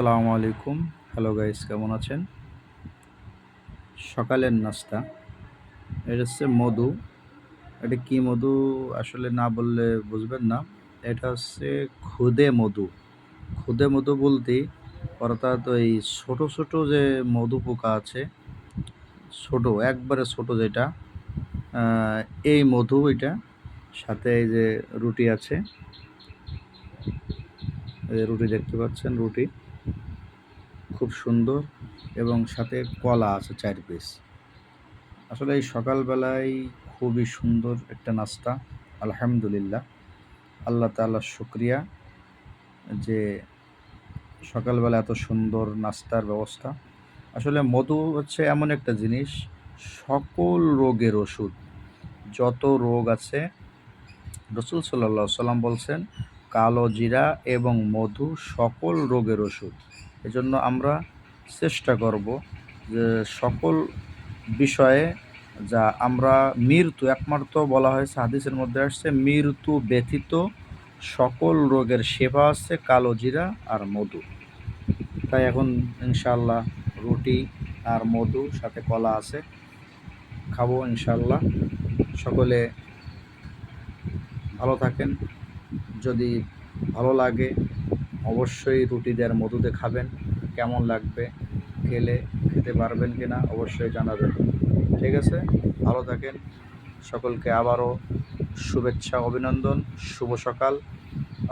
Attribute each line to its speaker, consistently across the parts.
Speaker 1: আসসালামু আলাইকুম। Hello guys কেমন আছেন? সকালের নাস্তা। এটা হচ্ছে মধু। এটা কি মধু? আসলে না বললে বুঝবেন না। এটা হচ্ছে খুদে মধু। খুদে মধু বলতে অর্থাৎ ওই ছোট ছোট যে মধু পোকা আছে, ছোট, একবারে ছোট যেটা এই মধু এটা, সাথে এই যে রুটি আছে। এই রুটি দেখতে পাচ্ছেন, রুটি। খুব সুন্দর এবং সাথে কলা আছে চার পিস। আসলে এই সকালবেলায় খুবই সুন্দর একটা নাস্তা, আলহামদুলিল্লাহ। আল্লাহ তাআলার শুক্রিয়া যে সকালবেলা এত সুন্দর নাস্তার ব্যবস্থা। আসলে মধু হচ্ছে এমন একটা জিনিস, সকল রোগের ওষুধ, যত রোগ আছে, রসুল সাল্লাহ সাল্লাম বলছেন, কালো জিরা এবং মধু সকল রোগের ওষুধ। এজন্য আমরা চেষ্টা করব যে সকল বিষয়ে যা আমরা মৃত্যু, একমাত্র বলা হয়েছে হাদিসের মধ্যে আসছে, মৃত্যু ব্যতীত সকল রোগের সেবা আছে কালো জিরা আর মধু। তাই এখন ইনশাল্লাহ রুটি আর মধু সাথে কলা আছে, খাব ইনশাল্লাহ সকলে ভালো থাকেন। যদি ভালো লাগে অবশ্যই রুটি দেওয়ার মধুতে খাবেন, কেমন লাগবে, খেলে, খেতে পারবেন কি না অবশ্যই জানাবেন। ঠিক আছে? ভালো থাকেন। সকলকে আবারও শুভেচ্ছা, অভিনন্দন, শুভ সকাল।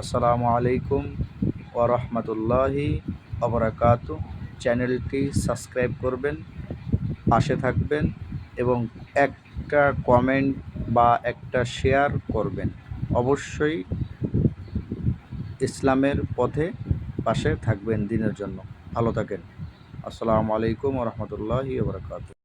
Speaker 1: আসসালামু আলাইকুম ওয়া রাহমাতুল্লাহি অবরাকাত চ্যানেলটি সাবস্ক্রাইব করবেন, পাশে থাকবেন এবং একটা কমেন্ট বা একটা শেয়ার করবেন। অবশ্যই ইসলামের পথে পাশে থাকবেন দিনের জন্য। ভালো থাকেন। আসসালামু আলাইকুম রহমতুল্লাহি ওবরাকাত